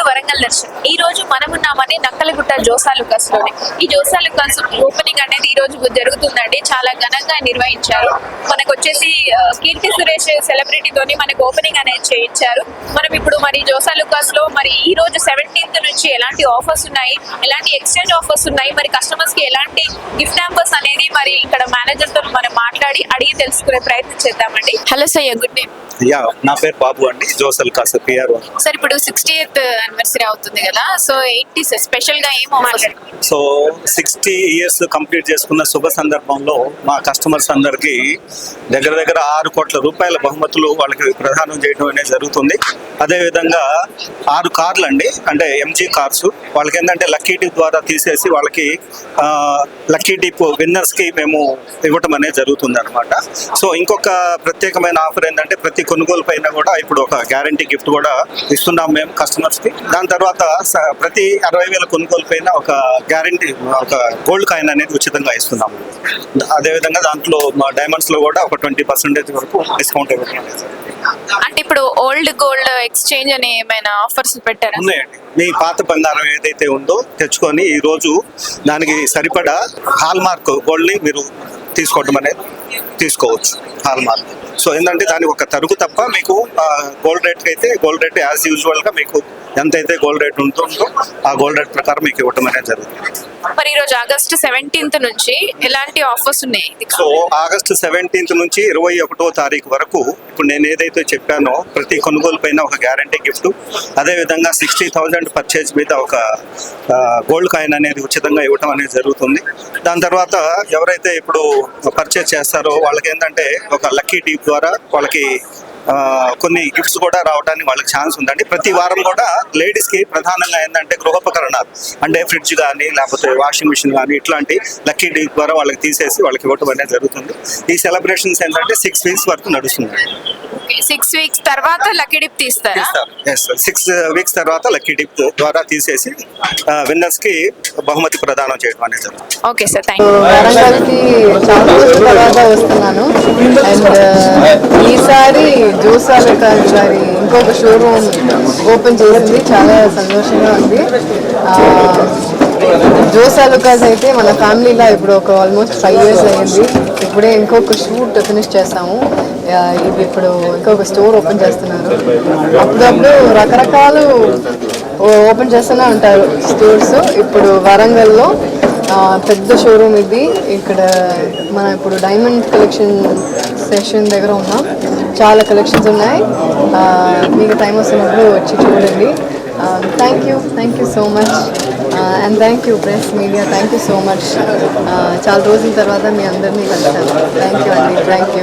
To Warangal Darshan. ఈ రోజు మనం ఉన్నామని నక్కలగుట్ట జోసా లుకాస్లోనే ఈ జోసా లుకాస్ ఓపెనింగ్ అనేది ఈ రోజు జరుగుతుందండి. చాలా ఘనంగా నిర్వహించారు. మనకు వచ్చేసి కీర్తి సురేష్ సెలబ్రిటీతోని మనకు ఓపెనింగ్ అనేది చేయించారు. మనం ఇప్పుడు మరి జోసా లుకాస్లో మరి ఈ రోజు సెవెంటీన్త్ నుంచి ఎలాంటి ఆఫర్స్ ఉన్నాయి? ఎలాంటి ఎక్స్చేంజ్ ఆఫర్స్ ఉన్నాయి? మరి కస్టమర్స్కి ఎలాంటి గిఫ్ట్ హ్యాంపర్స్ అనేది మరి ఇక్కడ మేనేజర్తో మనం మాట్లాడి అడిగి తెలుసుకునే ప్రయత్నం చేద్దామండి. హలో సయ్య గుడ్ డే యా నా పేరు బాబు అండి. జోసల్ కాస పిఆర్ సార్ ఇప్పుడు సిక్స్టీ ఎయిత్ అనివర్సరీ అవుతుంది కదా సో ఎయిటీ స్పెషల్గా ఏం సో సిక్స్టీ ఇయర్స్ కంప్లీట్ చేసుకున్న శుభ సందర్భంలో మా కస్టమర్స్ అందరికి దగ్గర దగ్గర ఆరు కోట్ల రూపాయల బహుమతులు వాళ్ళకి ప్రదానం చేయడం అనేది జరుగుతుంది. అదేవిధంగా ఆరు కార్లు అండి అంటే ఎంజీ కార్స్. వాళ్ళకి ఏంటంటే లక్కీ డిప్ ద్వారా తీసేసి వాళ్ళకి లక్కీ డిప్ విన్నర్స్ కి మేము ఇవ్వటం అనేది జరుగుతుంది అనమాట సో ఇంకొక ప్రత్యేకమైన ఆఫర్ ఏంటంటే ప్రతి కొనుగోలు పైన కూడా ఇప్పుడు ఒక గ్యారంటీ గిఫ్ట్ కూడా ఇస్తున్నాం మేము కస్టమర్స్కి. దాని తర్వాత స- ప్రతి అరవై వేల కొనుగోలు పైన ఒక గ్యారంటీ ఒక గోల్డ్ కాయిన్ అనేది ఉచితంగా ఇస్తున్నాము అదేవిధంగా దాంట్లో మా డైమండ్స్లో కూడా ఒక ట్వంటీ పర్సెంటేజ్ వరకు డిస్కౌంట్ ఇవ్వడం అనేది అంటే ఇప్పుడు ఓల్డ్ గోల్డ్ ఎక్స్చేంజ్ అని ఏమైనా ఆఫర్స్ పెట్టారా? ఉన్నాయండి. మీ పాత బంగారం ఏదైతే ఉందో తెచ్చుకొని ఈ రోజు దానికి సరిపడా హాల్ మార్క్ గోల్డ్ని మీరు తీసుకోవడం అనేది తీసుకోవచ్చు హాల్ మార్క్ సో ఏంటంటే దానికి ఒక తరుగు తప్ప మీకు గోల్డ్ రేట్ అయితే గోల్డ్ రేట్ యాజ్ యూజువల్గా మీకు ఎంతైతే గోల్డ్ రేట్ ఉంటుందో ఆ గోల్డ్ రేట్ ప్రకారం మీకు ఇవ్వడం అనేది జరుగుతుంది. మరి ఈ రోజు ఆగస్ట్ సెవెంటీన్త్ నుంచి ఎలాంటి ఆఫర్స్ ఉన్నాయి? సో ఆగస్టు సెవెంటీన్త్ నుంచి ఇరవై ఒకటో తారీఖు వరకు ఇప్పుడు నేను ఏదైతే చెప్పానో ప్రతి కొనుగోలు పైన ఒక గ్యారంటీ గిఫ్ట్ అదేవిధంగా సిక్స్టీ థౌజండ్ పర్చేజ్ మీద ఒక గోల్డ్ కాయిన్ అనేది ఉచితంగా ఇవ్వడం అనేది జరుగుతుంది. దాని తర్వాత ఎవరైతే ఇప్పుడు పర్చేజ్ చేస్తారో వాళ్ళకి ఏంటంటే ఒక లక్కీ డీప్ ద్వారా వాళ్ళకి కొన్ని గిఫ్ట్స్ కూడా రావడానికి వాళ్ళకి ఛాన్స్ ఉందండి. ప్రతి వారం కూడా లేడీస్కి ప్రధానంగా ఏంటంటే గృహోపకరణాలు అంటే ఫ్రిడ్జ్ కానీ లేకపోతే వాషింగ్ మిషన్ కానీ ఇట్లాంటి లక్కీ డీ ద్వారా వాళ్ళకి తీసేసి వాళ్ళకి ఇవ్వడం అనేది జరుగుతుంది. ఈ సెలబ్రేషన్స్ ఏంటంటే సిక్స్ వీక్స్ వరకు నడుస్తుంది సిక్స్ వీక్స్ తర్వాత లక్కీ డిప్ తీస్తారా? సిక్స్ వీక్స్ తర్వాత లక్కీ డిప్ ద్వారా తీసేసి విన్నర్స్కి బహుమతి ప్రదానం చేయడం అనేది జరుగుతుంది. ఓకే సార్ థ్యాంక్ యూ వరంగల్కి చాలా రోజుల తర్వాత వస్తున్నాను. అండ్ ఈసారి జోసాలు గారి ఇంకొక షోరూమ్ ఓపెన్ చేసింది. చాలా సంతోషంగా ఉంది. జోసా లుకాస్ అయితే మన ఫ్యామిలీలో ఇప్పుడు ఒక ఆల్మోస్ట్ ఫైవ్ ఇయర్స్ అయ్యింది ఇప్పుడే ఇంకొక షూట్ ఫినిష్ చేస్తాము. ఇవి ఇప్పుడు ఇంకొక స్టోర్ ఓపెన్ చేస్తున్నారు. అప్పుడప్పుడు రకరకాలు ఓపెన్ చేస్తూనే ఉంటారు స్టోర్స్ ఇప్పుడు వరంగల్లో పెద్ద షోరూమ్ ఇది. ఇక్కడ మన ఇప్పుడు డైమండ్ కలెక్షన్ సెషన్ దగ్గర ఉన్నాం. చాలా కలెక్షన్స్ ఉన్నాయి. మీకు టైం వస్తున్నప్పుడు వచ్చి చూడండి. Thank you thank you so much and thank you press media thank you so much చాలా రోజుల తర్వాత మీ అందరినీ కలిసాను థ్యాంక్ యూ అండి థ్యాంక్ యూ